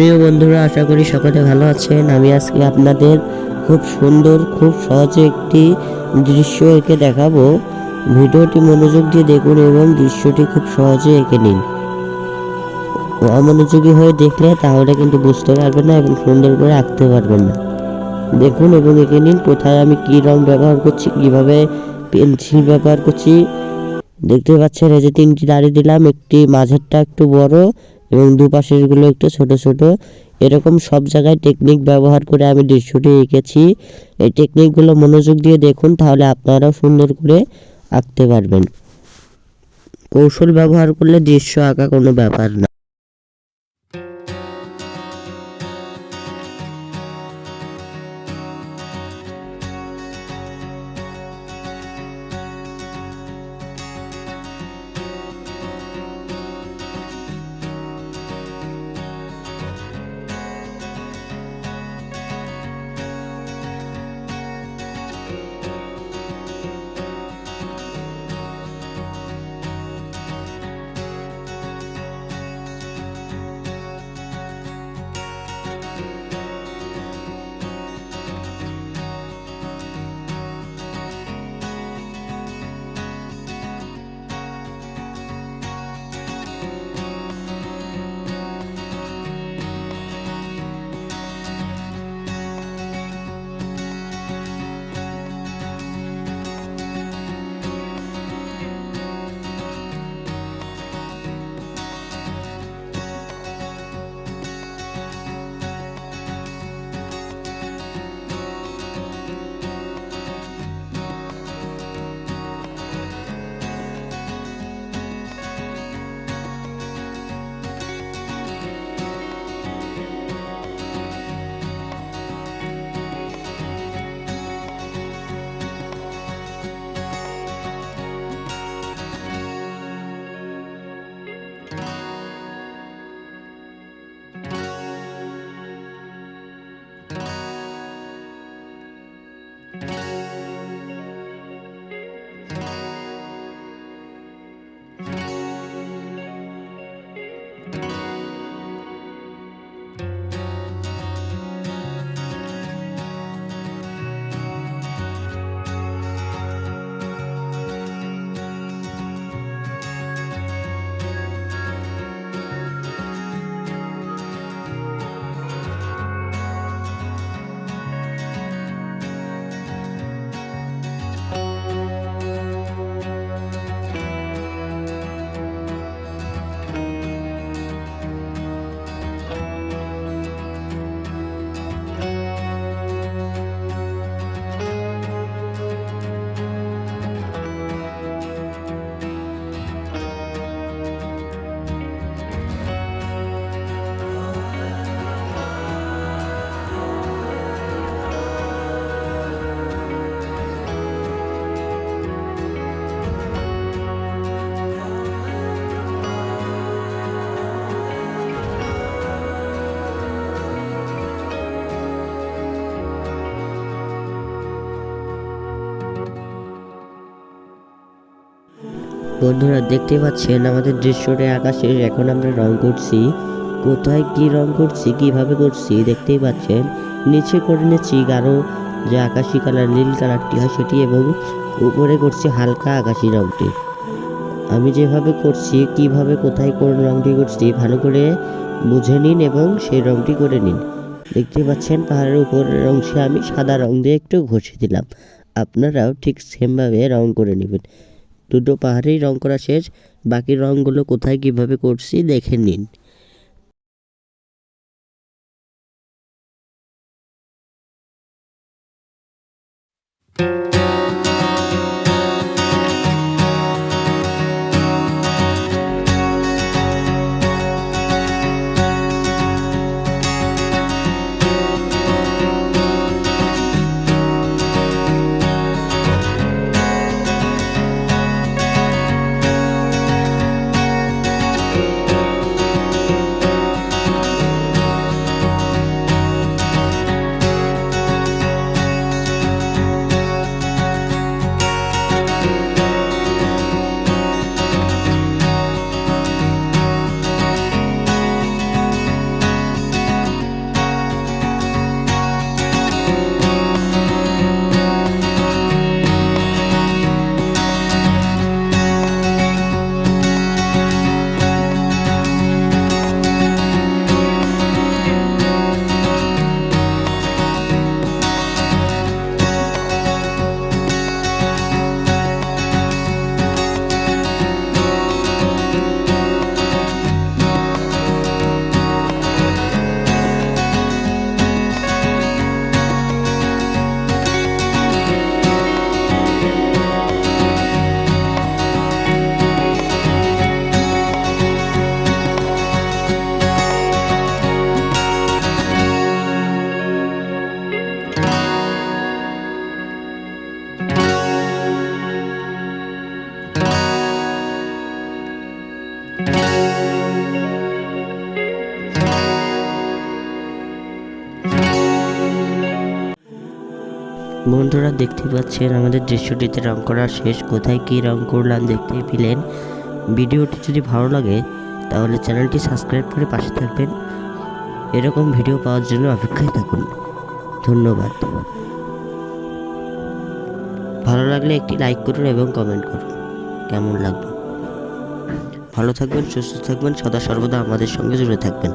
প্রিয় বন্ধুরা, আশা করি সকলে ভালো আছেন। আমি আজকে আপনাদের খুব সুন্দর, খুব সহজে একটি দৃশ্য এঁকে দেখাবো। ভিডিওটি মনোযোগ দিয়ে দেখুন এবং দৃশ্যটি খুব সহজে এঁকে নিন। অমনোযোগী হয়ে দেখলে তাহলে কিন্তু বুঝতে পারবেন না এবং সুন্দর করে আঁকতে পারবেন না। দেখুন এবং এঁকে নিন, কোথায় আমি কী রং ব্যবহার করছি, কীভাবে পেন্সিল ব্যবহার করছি। দেখতে পাচ্ছেন, এই যে তিনটি দাড়ি দিলাম, একটি মাঝেরটা একটু বড় এবং দুপাশেরগুলো একটু ছোট ছোট। এরকম সব জায়গায় টেকনিক ব্যবহার করে আমি দৃশ্যটি এঁকেছি। এই টেকনিকগুলো মনোযোগ দিয়ে দেখুন, তাহলে আপনারাও সুন্দর করে আঁকতে পারবেন। কৌশল ব্যবহার করলে দৃশ্য আঁকা কোনো ব্যাপার না। বন্ধুরা দেখতে পাচ্ছেন আমাদের দৃশ্যটা আকাশের। এখন আমরা রং করছি। কোথায় কি রং করছি, কীভাবে করছি দেখতেই পাচ্ছেন। নিচে করে নিচ্ছি গাঢ় যে আকাশি কালার, নীল কালারটি হয় সেটি এবং উপরে করছি হালকা আকাশি রংটি। আমি যেভাবে করছি, কীভাবে কোথায় কোন রংটি করছি ভালো করে বুঝে নিন এবং সেই রংটি করে নিন। দেখতে পাচ্ছেন পাহাড়ের উপরের অংশে আমি সাদা রং দিয়ে একটু ঘষে দিলাম। আপনারাও ঠিক সেমভাবে রং করে নেবেন। দুটো পাহাড়েই রং করা শেষ। বাকি রংগুলো কোথায় কীভাবে করছি দেখে নিন। বন্ধুরা দেখতে পাচ্ছেন আমাদের দৃশ্যটিতে রং করা শেষ কোথায় কি রং করলাম দেখতে পেলেন। ভিডিওটি যদি ভালো লাগে, তাহলে চ্যানেলটি সাবস্ক্রাইব করে পাশে থাকবেন। এরকম ভিডিও পাওয়ার জন্য অপেক্ষায় থাকুন। ধন্যবাদ। ভালো লাগলে একটি লাইক করুন এবং কমেন্ট করুন। কেমন লাগবে ভালো থাকবেন সুস্থ থাকবেন সদা সর্বদা আমাদের সঙ্গে জুড়ে থাকবেন।